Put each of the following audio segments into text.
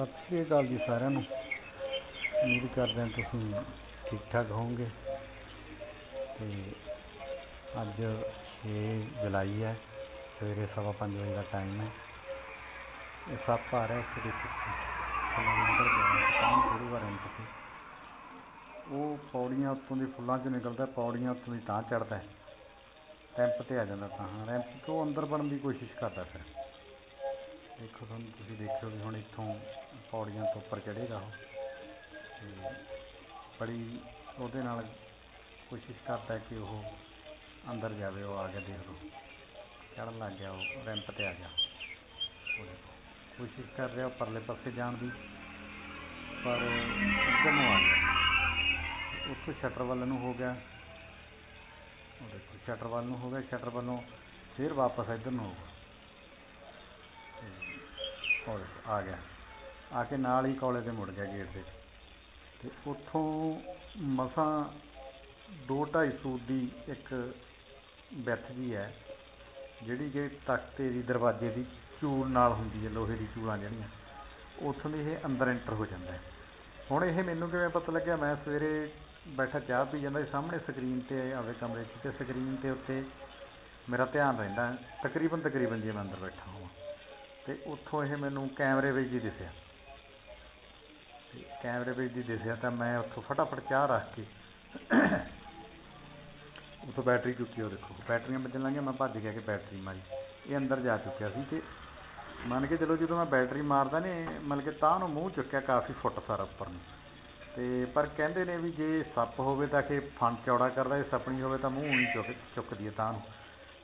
ਸਤਿ ਸ਼੍ਰੀ ਅਕਾਲ ਜੀ ਸਾਰਿਆਂ ਨੂੰ। ਉਮੀਦ ਕਰਦੇ ਹਾਂ ਤੁਸੀਂ ਠੀਕ ਠਾਕ ਹੋਵੋਗੇ। ਤੇ ਅੱਜ 6 ਜੁਲਾਈ ਹੈ, ਸਵੇਰੇ ਸਵਾ ਪੰਜ ਵਜੇ ਦਾ ਟਾਈਮ ਹੈ। ਇਹ ਸਭ ਭਾਰ ਹੈ ਉੱਥੇ ਦੇਖੋ ਤੁਸੀਂ। ਫੁੱਲਾਂ ਨੂੰ ਨਿਕਲ ਗਿਆ ਤਾਂ ਥੋੜੀ ਵਾਰ ਇੰਟ ਤੇ ਉਹ ਪੌੜੀਆਂ ਉੱਤੋਂ ਦੀ ਫੁੱਲਾਂ 'ਚ ਨਿਕਲਦਾ, ਪੌੜੀਆਂ ਉੱਤੋਂ ਦੀ ਤਾਂ ਚੜਦਾ ਰੈਂਪ ਤੇ ਆ ਜਾਂਦਾ ਤਾਂ, ਰੈਂਪ ਤੋਂ ਅੰਦਰ ਬਣਨ ਦੀ ਕੋਸ਼ਿਸ਼ ਕਰਦਾ ਫਿਰ। ਦੇਖੋ ਤੁਹਾਨੂੰ ਤੁਸੀਂ ਦੇਖਿਓ ਵੀ ਹੁਣ ਇੱਥੋਂ ਪੌੜੀਆਂ ਤੋਂ ਉੱਪਰ ਚੜ੍ਹੇਗਾ ਉਹ। ਤੇ ਬੜੀ ਉਹਦੇ ਨਾਲ ਕੋਸ਼ਿਸ਼ ਕਰਦਾ ਕਿ ਉਹ ਅੰਦਰ ਜਾਵੇ, ਉਹ ਆ ਕੇ ਦੇਖ ਲਓ। ਚੜ੍ਹਨ ਲੱਗ ਗਿਆ, ਉਹ ਰੈਂਪ ਤੇ ਆ ਗਿਆ। ਕੋਸ਼ਿਸ਼ ਕਰ ਰਿਹਾ ਉਹ ਪਰਲੇ ਪਾਸੇ ਜਾਣ ਦੀ, ਪਰ ਉੱਧਰ ਨੂੰ ਆ ਗਿਆ। ਉੱਥੋਂ ਸ਼ਟਰ ਵੱਲ ਨੂੰ ਹੋ ਗਿਆ। ਉਹ ਦੇਖੋ, ਸ਼ਟਰ ਵੱਲ ਨੂੰ ਹੋ ਗਿਆ, ਸ਼ਟਰ ਵੱਲੋਂ ਫਿਰ ਵਾਪਸ ਇੱਧਰ ਨੂੰ ਹੋ ਗਿਆ। ਦੇਖੋ ਆ ਗਿਆ। ਆ ਕੇ ਨਾਲ ਹੀ ਕੋਲੇ ਤੇ ਮੁੜ ਗਿਆ ਗੇਟ ਦੇ ਤੇ ਉੱਥੋਂ ਮਸਾਂ 2.5 ਸੂਟ ਦੀ ਇੱਕ ਬੈਥ ਜੀ ਹੈ, ਜਿਹੜੀ ਕਿ ਤਖਤੇ ਦੀ ਦਰਵਾਜ਼ੇ ਦੀ ਚੂਲ ਨਾਲ ਹੁੰਦੀ ਹੈ, ਲੋਹੇ ਦੀ ਚੂਲਾਂ ਜਿਹੜੀਆਂ। ਉੱਥੋਂ ਦੀ ਇਹ ਅੰਦਰ ਐਂਟਰ ਹੋ ਜਾਂਦਾ ਹੈ। ਹੁਣ ਇਹ ਮੈਨੂੰ ਕਿਵੇਂ ਪਤਾ ਲੱਗਿਆ? ਮੈਂ ਸਵੇਰੇ ਬੈਠਾ ਚਾਹ ਪੀ ਜਾਂਦਾ ਸੀ, ਸਾਹਮਣੇ ਸਕਰੀਨ ਤੇ ਆਵੇ ਕਮਰੇ 'ਚ ਤੇ ਸਕਰੀਨ ਦੇ ਉੱਤੇ ਮੇਰਾ ਧਿਆਨ ਰਹਿੰਦਾ ਤਕਰੀਬਨ ਤਕਰੀਬਨ ਜੇ ਮੈਂ ਅੰਦਰ ਬੈਠਾ ਹੋਵਾਂ ਤੇ ਉੱਥੋਂ ਇਹ ਮੈਨੂੰ ਕੈਮਰੇ ਵਿੱਚ ਦੀ ਦਿਸਿਆ। ਤੇ ਕੈਮਰੇ ਵਿੱਚ ਦੀ ਦਿਸਿਆ ਤਾਂ ਮੈਂ ਉੱਥੋਂ ਫਟਾਫਟ ਚਾਹ ਰੱਖ ਕੇ ਉੱਥੋਂ ਬੈਟਰੀ ਚੁੱਕੀ, ਉਹ ਦੇਖੋ, ਬੈਟਰੀਆਂ ਵੱਜਣ ਲੱਗੀਆਂ, ਮੈਂ ਭੱਜ ਗਿਆ ਕਿ ਬੈਟਰੀ ਮਾਰੀ। ਇਹ ਅੰਦਰ ਜਾ ਚੁੱਕਿਆ ਸੀ ਤੇ ਮੰਨ ਕੇ ਚਲੋ ਜਦੋਂ ਮੈਂ ਬੈਟਰੀ ਮਾਰਦਾ ਨੇ, ਮਤਲਬ ਕਿ ਤਾਂ ਨੂੰ ਮੂੰਹ ਚੁੱਕਿਆ ਕਾਫੀ ਫੁੱਟ ਸਾਰਾ ਉੱਪਰ ਨੂੰ। ਤੇ ਪਰ ਕਹਿੰਦੇ ਨੇ ਵੀ ਜੇ ਸੱਪ ਹੋਵੇ ਤਾਂ ਕਿ ਫਣ ਚੌੜਾ ਕਰਦਾ, ਜੇ ਸੱਪਣੀ ਹੋਵੇ ਤਾਂ ਮੂੰਹ ਨਹੀਂ ਚੁੱਕ, ਚੁੱਕਦੀ ਹੈ ਤਾਂ ਨੂੰ।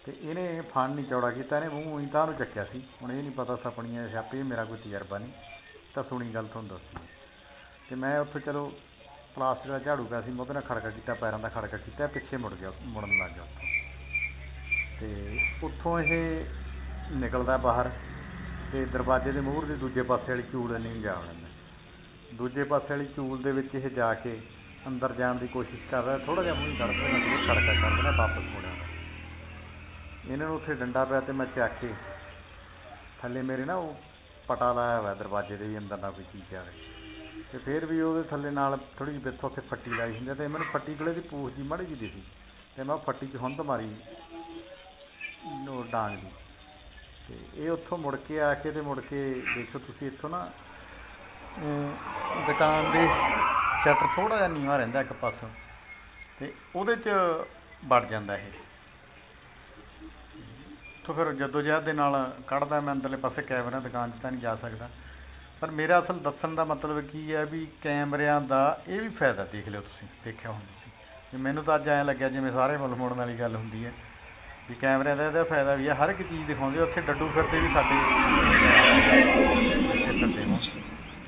ਤੇ ਇਹਨੇ ਫਣ ਨਹੀਂ ਚੌੜਾ ਕੀਤਾ, ਇਹਨੇ ਮੂੰਹ ਹੀ ਤਾਂ ਨੂੰ ਚੱਕਿਆ ਸੀ। ਹੁਣ ਇਹ ਨਹੀਂ ਪਤਾ ਸੱਪਣੀਆਂ ਜਾਂ ਮੇਰਾ ਕੋਈ ਤਜਰਬਾ ਨਹੀਂ। ਤਾਂ ਸੁਣੀ ਗੱਲ ਤੁਹਾਨੂੰ ਦੱਸੀ। ਤੇ ਮੈਂ ਉੱਥੋਂ ਚਲੋ ਪਲਾਸਟਿਕ ਦਾ ਝਾੜੂ ਪਿਆ ਸੀ, ਮੈਂ ਉਹਦੇ ਨਾਲ ਖੜਕਾ ਕੀਤਾ, ਪੈਰਾਂ ਦਾ ਖੜਕਾ ਕੀਤਾ, ਪਿੱਛੇ ਮੁੜ ਗਿਆ, ਮੁੜਨ ਲੱਗ ਗਿਆ ਉੱਥੋਂ। ਤੇ ਉੱਥੋਂ ਇਹ ਨਿਕਲਦਾ ਬਾਹਰ ਤੇ ਦਰਵਾਜ਼ੇ ਦੇ ਮੂਹਰ ਦੇ ਦੂਜੇ ਪਾਸੇ ਵਾਲੀ ਚੂਲ ਨਹੀਂ ਜਾ ਵੜਦਾ ਦੂਜੇ ਪਾਸੇ ਵਾਲੀ ਚੂਲ ਦੇ ਵਿੱਚ ਇਹ ਜਾ ਕੇ ਅੰਦਰ ਜਾਣ ਦੀ ਕੋਸ਼ਿਸ਼ ਕਰ ਰਿਹਾ ਥੋੜਾ ਜਿਹਾ ਮੂੰਹ ਹੀ ਕੱਢ ਖੜਕਾ ਕਰ ਵਾਪਸ ਮੁੜਿਆ। ਇਹਨਾਂ ਨੂੰ ਉੱਥੇ ਡੰਡਾ ਪਿਆ ਤੇ ਮੈਂ ਚੱਕ ਕੇ ਥੱਲੇ ਮੇਰੇ ਨਾ ਉਹ ਪਟਾ ਲਾਇਆ ਹੋਇਆ ਦਰਵਾਜ਼ੇ ਦੇ ਵੀ ਅੰਦਰ ਨਾ ਕੋਈ ਚੀਜ਼ ਆਵੇ ਤੇ ਫਿਰ ਵੀ ਉਹਦੇ ਥੱਲੇ ਨਾਲ ਥੋੜੀ ਜਿਹੀ ਬਿੱਥ ਉੱਥੇ ਫੱਟੀ ਲਾਈ ਹੁੰਦੀ ਆ ਤੇ ਮੈਨੂੰ ਫੱਟੀ ਕੋਲੇ ਦੀ ਪੂਛ ਜੀ ਮਾੜੀ ਜਿਹੀ ਦਿਸੀ ਤੇ ਮੈਂ ਉਹ ਫੱਟੀ 'ਚ ਹੁੰਦ ਮਾਰੀ ਨੋ ਡਾਂਗ ਦੀ। ਤੇ ਇਹ ਉੱਥੋਂ ਮੁੜ ਕੇ ਆ ਕੇ ਤੇ ਮੁੜ ਕੇ ਦੇਖੋ ਤੁਸੀਂ ਇੱਥੋਂ ਨਾ, ਅਮ, ਦੁਕਾਨ ਦੇ ਸ਼ਟਰ ਥੋੜਾ ਜਿਹਾ ਨੀਵਾਂ ਰਹਿੰਦਾ ਇੱਕ ਪਾਸੋਂ ਤੇ ਉਹਦੇ 'ਚ ਵੜ ਜਾਂਦਾ ਇਹ। ਤੋਂ ਫਿਰ ਜਦੋਂ ਜਹਿਦ ਦੇ ਨਾਲ ਕੱਢਦਾ ਮੈਂ ਅੰਦਰਲੇ ਪਾਸੇ ਕੈਮਰਿਆਂ ਦੁਕਾਨ 'ਚ ਤਾਂ ਨਹੀਂ ਜਾ ਸਕਦਾ। ਪਰ ਮੇਰਾ ਅਸਲ ਦੱਸਣ ਦਾ ਮਤਲਬ ਕੀ ਹੈ ਵੀ ਕੈਮਰਿਆਂ ਦਾ ਇਹ ਵੀ ਫਾਇਦਾ ਦੇਖ ਲਿਓ ਤੁਸੀਂ, ਦੇਖਿਆ ਹੁਣ ਤੁਸੀਂ। ਵੀ ਮੈਨੂੰ ਤਾਂ ਅੱਜ ਐਂ ਲੱਗਿਆ ਜਿਵੇਂ ਸਾਰੇ ਮੁੱਲ ਮੋੜਨ ਵਾਲੀ ਗੱਲ ਹੁੰਦੀ ਹੈ। ਵੀ ਕੈਮਰਿਆਂ ਦਾ ਇਹਦਾ ਫਾਇਦਾ ਵੀ ਹੈ, ਹਰ ਇੱਕ ਚੀਜ਼ ਦਿਖਾਉਂਦੇ ਉੱਥੇ ਡੱਡੂ ਫਿਰਦੇ ਵੀ ਸਾਡੇ ਇੱਥੇ ਫਿਰਦੇ ਹੋਣ।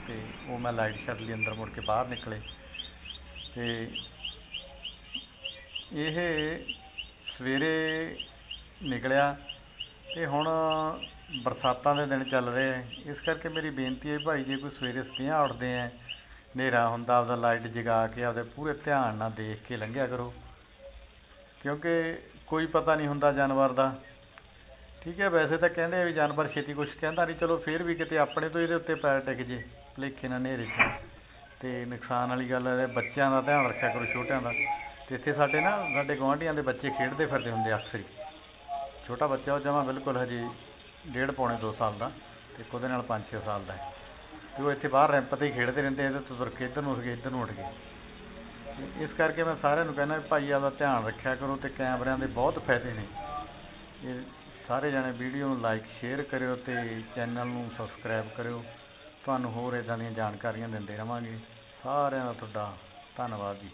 ਤੇ ਉਹ ਮੈਂ ਲਾਈਟ ਛੱਡ ਲਈ, ਅੰਦਰ ਮੁੜ ਕੇ ਬਾਹਰ ਨਿਕਲੇ। ਤੇ ਇਹ ਸਵੇਰੇ ਨਿਕਲਿਆ। ਤੇ ਹੁਣ ਬਰਸਾਤਾਂ ਦੇ ਦਿਨ ਚੱਲ ਰਹੇ ਆ। ਇਸ ਕਰਕੇ ਮੇਰੀ ਬੇਨਤੀ ਹੈ ਭਾਈ, ਜੇ ਕੋਈ ਸਵੇਰੇ ਸਤਿਆਂ ਉੱਠਦੇ ਆ, ਹਨੇਰਾ ਹੁੰਦਾ, ਆਪਦਾ ਲਾਈਟ ਜਗਾ ਕੇ ਆਪਦੇ ਪੂਰੇ ਧਿਆਨ ਨਾਲ ਦੇਖ ਕੇ ਲੰਘਿਆ ਕਰੋ। ਕਿਉਂਕਿ ਕੋਈ ਪਤਾ ਨਹੀਂ ਹੁੰਦਾ ਜਾਨਵਰ ਦਾ। ਠੀਕ ਹੈ, ਵੈਸੇ ਤਾਂ ਕਹਿੰਦੇ ਆ ਵੀ ਜਾਨਵਰ ਛੇਤੀ ਕੁਛ ਕਹਿੰਦਾ ਨਹੀਂ। ਚਲੋ ਫਿਰ ਵੀ ਕਿਤੇ ਆਪਣੇ ਤੋਂ ਇਹਦੇ ਉੱਤੇ ਪੈਰ ਟਿਕ ਜੇ, ਭੁਲੇਖੇ ਨਾਲ ਹਨੇਰੇ 'ਚ। ਤੇ ਨੁਕਸਾਨ ਵਾਲੀ ਗੱਲ ਹੈ, ਬੱਚਿਆਂ ਦਾ ਧਿਆਨ ਰੱਖਿਆ ਕਰੋ, ਛੋਟਿਆਂ ਦਾ। ਤੇ ਇੱਥੇ ਸਾਡੇ ਨਾ, ਸਾਡੇ ਗੁਆਂਢੀਆਂ ਦੇ ਬੱਚੇ ਖੇਡਦੇ ਫਿਰਦੇ ਹੁੰਦੇ ਆ ਅਕਸਰ ਹੀ। ਛੋਟਾ ਬੱਚਾ ਉਹ ਜਮਾ ਬਿਲਕੁਲ ਹਜੇ ਡੇਢ ਪੌਣੇ 2 ਸਾਲ ਦਾ ਤੇ ਇੱਕ ਉਹਦੇ ਨਾਲ 5-6 ਸਾਲ ਦਾ ਹੈ। ਤੇ ਉਹ ਇੱਥੇ ਬਾਹਰ ਰੈਂਪ ਤੇ ਹੀ ਖੇਡਦੇ ਰਹਿੰਦੇ ਇਹਦੇ ਤੋਂ ਤੁਰ ਕੇ ਇੱਧਰ ਨੂੰ ਉੱਠ ਗਏ ਇੱਧਰ ਨੂੰ ਉੱਠ ਗਏ ਇਸ ਕਰਕੇ ਮੈਂ ਸਾਰਿਆਂ ਨੂੰ ਕਹਿੰਦਾ ਵੀ ਭਾਈ ਆਪਦਾ ਧਿਆਨ ਰੱਖਿਆ ਕਰੋ ਤੇ ਕੈਮਰਿਆਂ ਦੇ ਬਹੁਤ ਫਾਇਦੇ ਨੇ। ਇਹ ਸਾਰੇ ਜਣੇ ਵੀਡੀਓ ਨੂੰ ਲਾਈਕ ਸ਼ੇਅਰ ਕਰਿਓ ਤੇ ਚੈਨਲ ਨੂੰ ਸਬਸਕ੍ਰਾਈਬ ਕਰਿਓ। ਤੁਹਾਨੂੰ ਹੋਰ ਇਦਾਂ ਦੀਆਂ ਜਾਣਕਾਰੀਆਂ ਦਿੰਦੇ ਰਵਾਂਗੇ। ਸਾਰਿਆਂ ਦਾ ਤੁਹਾਡਾ ਧੰਨਵਾਦ ਜੀ।